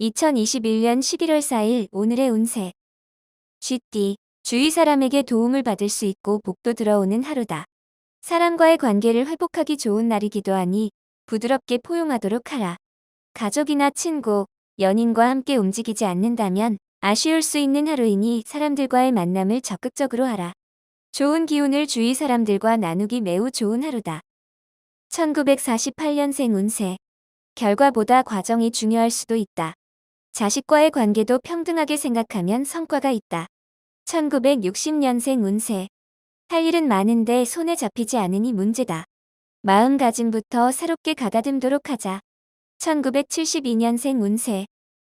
2021년 11월 4일 오늘의 운세. 쥐띠, 주위 사람에게 도움을 받을 수 있고 복도 들어오는 하루다. 사람과의 관계를 회복하기 좋은 날이기도 하니 부드럽게 포용하도록 하라. 가족이나 친구, 연인과 함께 움직이지 않는다면 아쉬울 수 있는 하루이니 사람들과의 만남을 적극적으로 하라. 좋은 기운을 주위 사람들과 나누기 매우 좋은 하루다. 1948년생 운세. 결과보다 과정이 중요할 수도 있다. 자식과의 관계도 평등하게 생각하면 성과가 있다. 1960년생 운세. 할 일은 많은데 손에 잡히지 않으니 문제다. 마음가짐부터 새롭게 가다듬도록 하자. 1972년생 운세.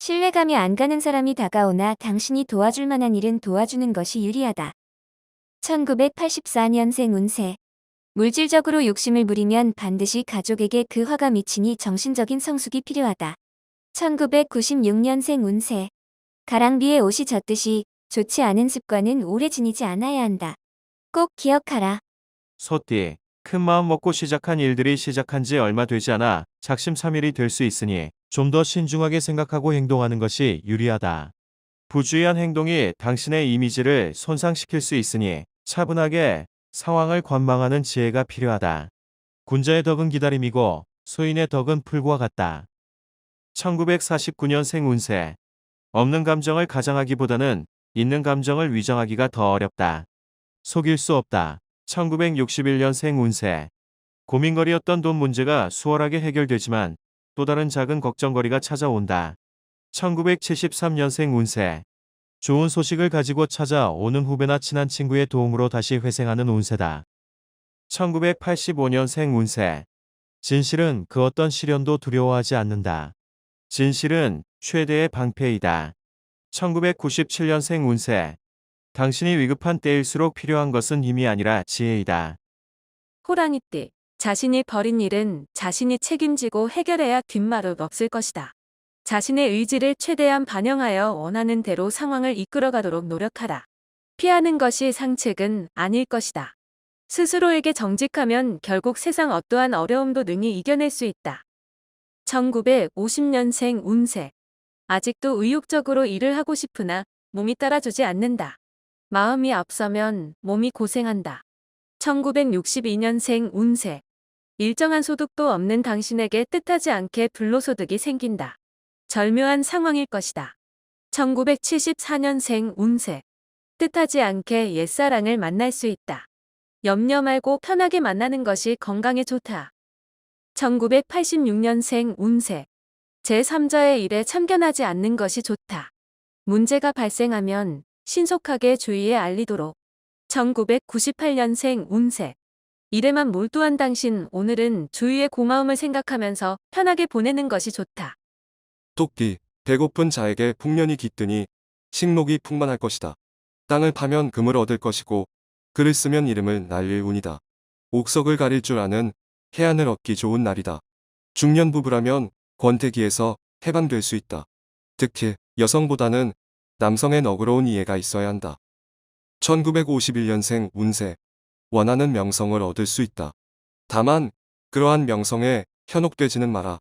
신뢰감이 안 가는 사람이 다가오나 당신이 도와줄 만한 일은 도와주는 것이 유리하다. 1984년생 운세. 물질적으로 욕심을 부리면 반드시 가족에게 그 화가 미치니 정신적인 성숙이 필요하다. 1996년생 운세. 가랑비에 옷이 젖듯이 좋지 않은 습관은 오래 지니지 않아야 한다. 꼭 기억하라. 소띠, 큰 마음 먹고 시작한 일들이 시작한 지 얼마 되지 않아 작심삼일이 될 수 있으니 좀 더 신중하게 생각하고 행동하는 것이 유리하다. 부주의한 행동이 당신의 이미지를 손상시킬 수 있으니 차분하게 상황을 관망하는 지혜가 필요하다. 군자의 덕은 기다림이고 소인의 덕은 풀과 같다. 1949년생 운세. 없는 감정을 가장하기보다는 있는 감정을 위정하기가 더 어렵다. 속일 수 없다. 1961년생 운세. 고민거리였던 돈 문제가 수월하게 해결되지만 또 다른 작은 걱정거리가 찾아온다. 1973년생 운세. 좋은 소식을 가지고 찾아오는 후배나 친한 친구의 도움으로 다시 회생하는 운세다. 1985년생 운세. 진실은 그 어떤 시련도 두려워하지 않는다. 진실은 최대의 방패이다. 1997년생 운세. 당신이 위급한 때일수록 필요한 것은 힘이 아니라 지혜이다. 호랑이 띠. 자신이 벌인 일은 자신이 책임지고 해결해야 뒷말은 없을 것이다. 자신의 의지를 최대한 반영하여 원하는 대로 상황을 이끌어가도록 노력하라. 피하는 것이 상책은 아닐 것이다. 스스로에게 정직하면 결국 세상 어떠한 어려움도 능히 이겨낼 수 있다. 1950년생 운세. 아직도 의욕적으로 일을 하고 싶으나 몸이 따라주지 않는다. 마음이 앞서면 몸이 고생한다. 1962년생 운세. 일정한 소득도 없는 당신에게 뜻하지 않게 불로소득이 생긴다. 절묘한 상황일 것이다. 1974년생 운세. 뜻하지 않게 옛사랑을 만날 수 있다. 염려 말고 편하게 만나는 것이 건강에 좋다. 1986년생 운세. 제3자의 일에 참견하지 않는 것이 좋다. 문제가 발생하면 신속하게 주위에 알리도록. 1998년생 운세. 일에만 몰두한 당신 오늘은 주위의 고마움을 생각하면서 편하게 보내는 것이 좋다. 토끼, 배고픈 자에게 풍년이 깃드니 식목이 풍만할 것이다. 땅을 파면 금을 얻을 것이고 글을 쓰면 이름을 날릴 운이다. 옥석을 가릴 줄 아는 해안을 얻기 좋은 날이다. 중년 부부라면 권태기에서 해방될 수 있다. 특히 여성보다는 남성의 너그러운 이해가 있어야 한다. 1951년생 운세. 원하는 명성을 얻을 수 있다. 다만 그러한 명성에 현혹되지는 마라.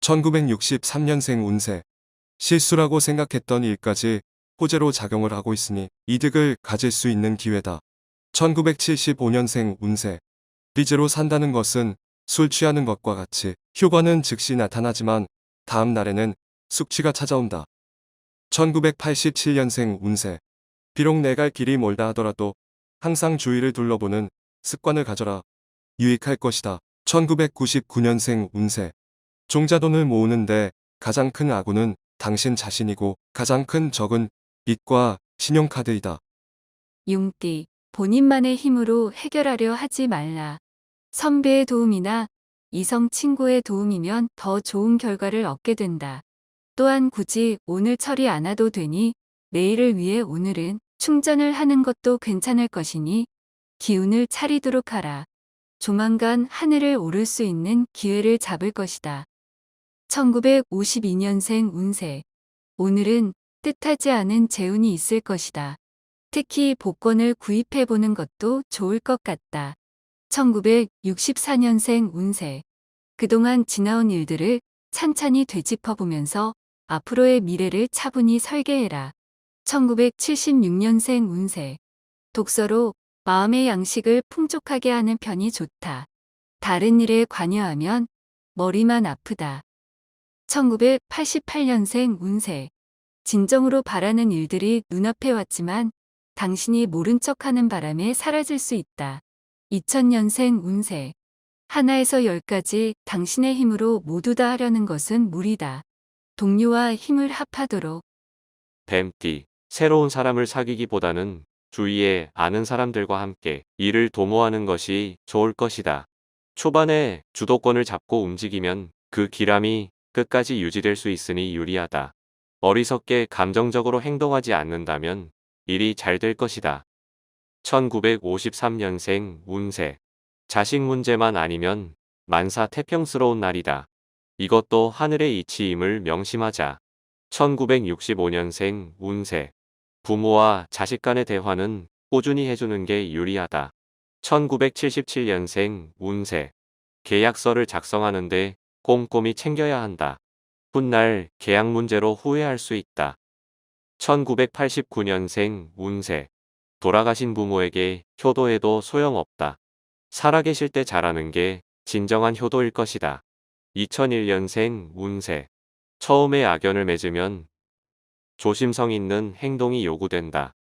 1963년생 운세. 실수라고 생각했던 일까지 호재로 작용을 하고 있으니 이득을 가질 수 있는 기회다. 1975년생 운세. 빚으로 산다는 것은 술 취하는 것과 같이 효과는 즉시 나타나지만 다음 날에는 숙취가 찾아온다. 1987년생 운세. 비록 내 갈 길이 멀다 하더라도 항상 주위를 둘러보는 습관을 가져라. 유익할 것이다. 1999년생 운세. 종자돈을 모으는데 가장 큰 아군은 당신 자신이고 가장 큰 적은 빚과 신용카드이다. 용띠, 본인만의 힘으로 해결하려 하지 말라. 선배의 도움이나 이성 친구의 도움이면 더 좋은 결과를 얻게 된다. 또한 굳이 오늘 처리 안 해도 되니 내일을 위해 오늘은 충전을 하는 것도 괜찮을 것이니 기운을 차리도록 하라. 조만간 하늘을 오를 수 있는 기회를 잡을 것이다. 1952년생 운세. 오늘은 뜻하지 않은 재운이 있을 것이다. 특히 복권을 구입해 보는 것도 좋을 것 같다. 1964년생 운세. 그동안 지나온 일들을 찬찬히 되짚어 보면서 앞으로의 미래를 차분히 설계해라. 1976년생 운세. 독서로 마음의 양식을 풍족하게 하는 편이 좋다. 다른 일에 관여하면 머리만 아프다. 1988년생 운세. 진정으로 바라는 일들이 눈앞에 왔지만 당신이 모른 척 하는 바람에 사라질 수 있다. 2000년생 운세. 하나에서 열까지 당신의 힘으로 모두 다 하려는 것은 무리다. 동료와 힘을 합하도록 뱀띠, 새로운 사람을 사귀기보다는 주위에 아는 사람들과 함께 일을 도모하는 것이 좋을 것이다. 초반에 주도권을 잡고 움직이면 그 기람이 끝까지 유지될 수 있으니 유리하다. 어리석게 감정적으로 행동하지 않는다면 일이 잘 될 것이다. 1953년생 운세. 자식 문제만 아니면 만사 태평스러운 날이다. 이것도 하늘의 이치임을 명심하자. 1965년생 운세. 부모와 자식 간의 대화는 꾸준히 해주는 게 유리하다. 1977년생 운세. 계약서를 작성하는데 꼼꼼히 챙겨야 한다. 훗날 계약 문제로 후회할 수 있다. 1989년생 운세. 돌아가신 부모에게 효도해도 소용없다. 살아계실 때 잘하는 게 진정한 효도일 것이다. 2001년생 운세. 처음에 악연을 맺으면 조심성 있는 행동이 요구된다.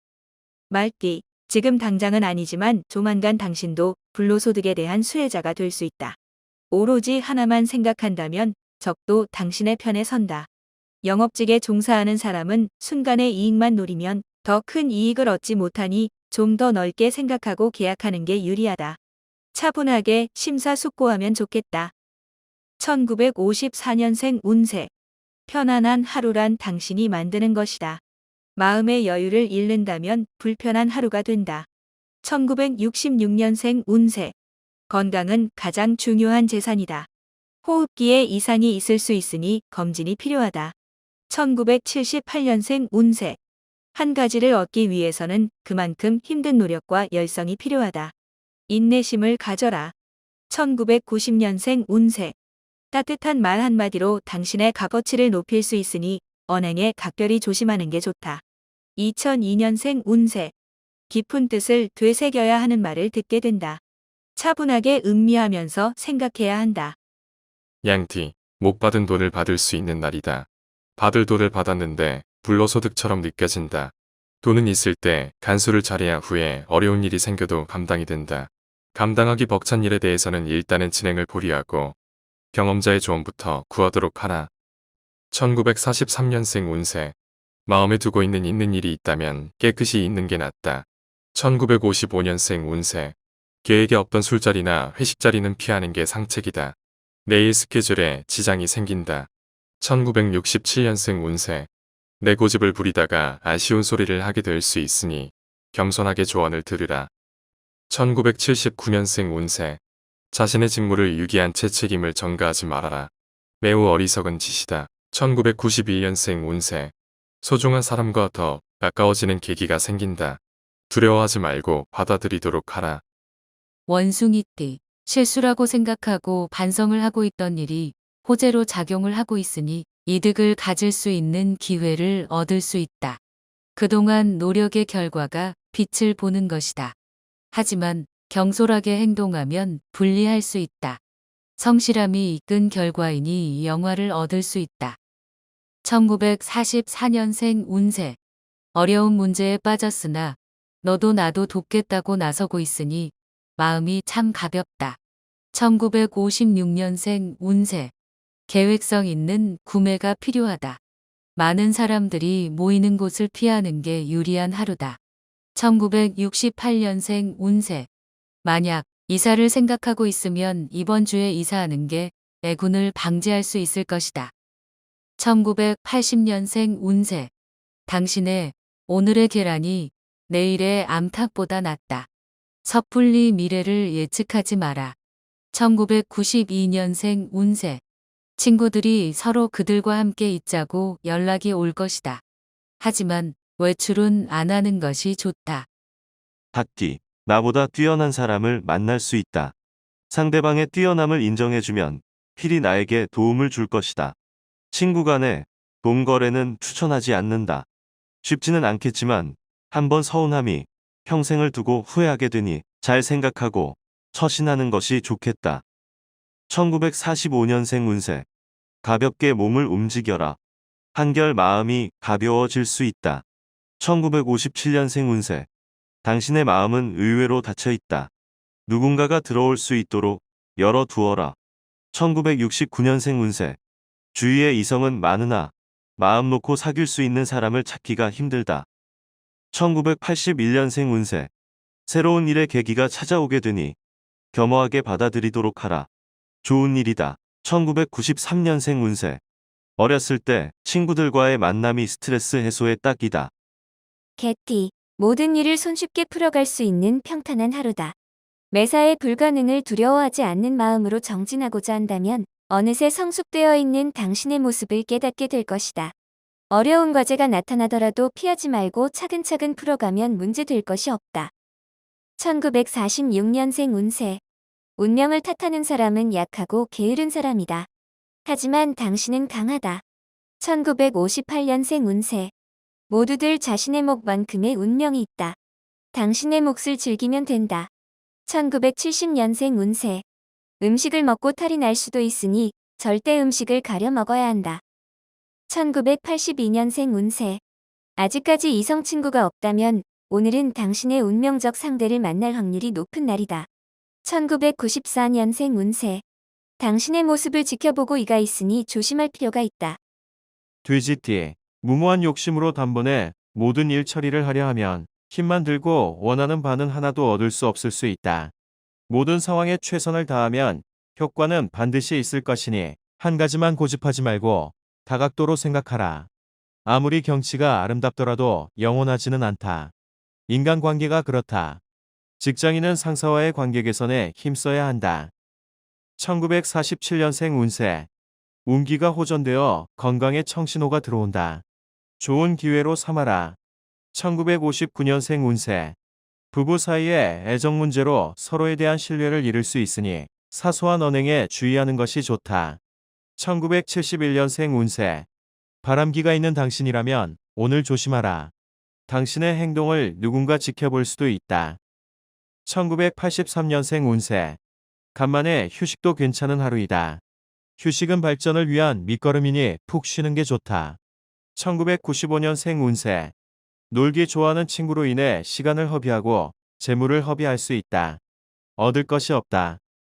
말띠, 지금 당장은 아니지만 조만간 당신도 불로소득에 대한 수혜자가 될 수 있다. 오로지 하나만 생각한다면 적도 당신의 편에 선다. 영업직에 종사하는 사람은 순간의 이익만 노리면 더 큰 이익을 얻지 못하니 좀 더 넓게 생각하고 계약하는 게 유리하다. 차분하게 심사숙고하면 좋겠다. 1954년생 운세. 편안한 하루란 당신이 만드는 것이다. 마음의 여유를 잃는다면 불편한 하루가 된다. 1966년생 운세. 건강은 가장 중요한 재산이다. 호흡기에 이상이 있을 수 있으니 검진이 필요하다. 1978년생 운세. 한 가지를 얻기 위해서는 그만큼 힘든 노력과 열성이 필요하다. 인내심을 가져라. 1990년생 운세. 따뜻한 말 한마디로 당신의 값어치를 높일 수 있으니 언행에 각별히 조심하는 게 좋다. 2002년생 운세. 깊은 뜻을 되새겨야 하는 말을 듣게 된다. 차분하게 음미하면서 생각해야 한다. 양띠, 못 받은 돈을 받을 수 있는 날이다. 받을 돈을 받았는데 불로소득처럼 느껴진다. 돈은 있을 때 간수를 잘해야 후에 어려운 일이 생겨도 감당이 된다. 감당하기 벅찬 일에 대해서는 일단은 진행을 보류하고 경험자의 조언부터 구하도록 하라. 1943년생 운세. 마음에 두고 있는 있는 일이 있다면 깨끗이 있는 게 낫다. 1955년생 운세. 계획에 없던 술자리나 회식 자리는 피하는 게 상책이다. 내일 스케줄에 지장이 생긴다. 1967년생 운세. 내 고집을 부리다가 아쉬운 소리를 하게 될 수 있으니 겸손하게 조언을 들으라. 1979년생 운세. 자신의 직무를 유기한 채 책임을 전가하지 말아라. 매우 어리석은 짓이다. 1991년생 운세. 소중한 사람과 더 가까워지는 계기가 생긴다. 두려워하지 말고 받아들이도록 하라. 원숭이 띠, 실수라고 생각하고 반성을 하고 있던 일이 호재로 작용을 하고 있으니 이득을 가질 수 있는 기회를 얻을 수 있다. 그동안 노력의 결과가 빛을 보는 것이다. 하지만 경솔하게 행동하면 불리할 수 있다. 성실함이 이끈 결과이니 영화를 얻을 수 있다. 1944년생 운세. 어려운 문제에 빠졌으나 너도 나도 돕겠다고 나서고 있으니 마음이 참 가볍다. 1956년생 운세. 계획성 있는 구매가 필요하다. 많은 사람들이 모이는 곳을 피하는 게 유리한 하루다. 1968년생 운세. 만약 이사를 생각하고 있으면 이번 주에 이사하는 게 애군을 방지할 수 있을 것이다. 1980년생 운세. 당신의 오늘의 계란이 내일의 암탉보다 낫다. 섣불리 미래를 예측하지 마라. 1992년생 운세. 친구들이 서로 그들과 함께 있자고 연락이 올 것이다. 하지만 외출은 안 하는 것이 좋다. 닭띠, 나보다 뛰어난 사람을 만날 수 있다. 상대방의 뛰어남을 인정해주면 필히 나에게 도움을 줄 것이다. 친구 간에 돈 거래는 추천하지 않는다. 쉽지는 않겠지만 한번 서운함이 평생을 두고 후회하게 되니 잘 생각하고 처신하는 것이 좋겠다. 1945년생 운세. 가볍게 몸을 움직여라. 한결 마음이 가벼워질 수 있다. 1957년생 운세. 당신의 마음은 의외로 닫혀 있다. 누군가가 들어올 수 있도록 열어 두어라. 1969년생 운세. 주위에 이성은 많으나 마음 놓고 사귈 수 있는 사람을 찾기가 힘들다. 1981년생 운세. 새로운 일의 계기가 찾아오게 되니 겸허하게 받아들이도록 하라. 좋은 일이다. 1993년생 운세. 어렸을 때 친구들과의 만남이 스트레스 해소의 딱이다. 개띠. 모든 일을 손쉽게 풀어갈 수 있는 평탄한 하루다. 매사에 불가능을 두려워하지 않는 마음으로 정진하고자 한다면 어느새 성숙되어 있는 당신의 모습을 깨닫게 될 것이다. 어려운 과제가 나타나더라도 피하지 말고 차근차근 풀어가면 문제될 것이 없다. 1946년생 운세. 운명을 탓하는 사람은 약하고 게으른 사람이다. 하지만 당신은 강하다. 1958년생 운세. 모두들 자신의 몫만큼의 운명이 있다. 당신의 몫을 즐기면 된다. 1970년생 운세. 음식을 먹고 탈이 날 수도 있으니 절대 음식을 가려 먹어야 한다. 1982년생 운세. 아직까지 이성 친구가 없다면 오늘은 당신의 운명적 상대를 만날 확률이 높은 날이다. 1994년생 운세. 당신의 모습을 지켜보고 이가 있으니 조심할 필요가 있다. 돼지띠. 무모한 욕심으로 단번에 모든 일 처리를 하려 하면 힘만 들고 원하는 바는 하나도 얻을 수 없을 수 있다. 모든 상황에 최선을 다하면 효과는 반드시 있을 것이니 한 가지만 고집하지 말고 다각도로 생각하라. 아무리 경치가 아름답더라도 영원하지는 않다. 인간관계가 그렇다. 직장인은 상사와의 관계 개선에 힘써야 한다. 1947년생 운세. 운기가 호전되어 건강에 청신호가 들어온다. 좋은 기회로 삼아라. 1959년생 운세. 부부 사이의 애정 문제로 서로에 대한 신뢰를 잃을 수 있으니 사소한 언행에 주의하는 것이 좋다. 1971년생 운세. 바람기가 있는 당신이라면 오늘 조심하라. 당신의 행동을 누군가 지켜볼 수도 있다. 1983년생 운세. 간만에 휴식도 괜찮은 하루이다. 휴식은 발전을 위한 밑거름이니 푹 쉬는 게 좋다. 1995년생 운세. 놀기 좋아하는 친구로 인해 시간을 허비하고 재물을 허비할 수 있다. 얻을 것이 없다.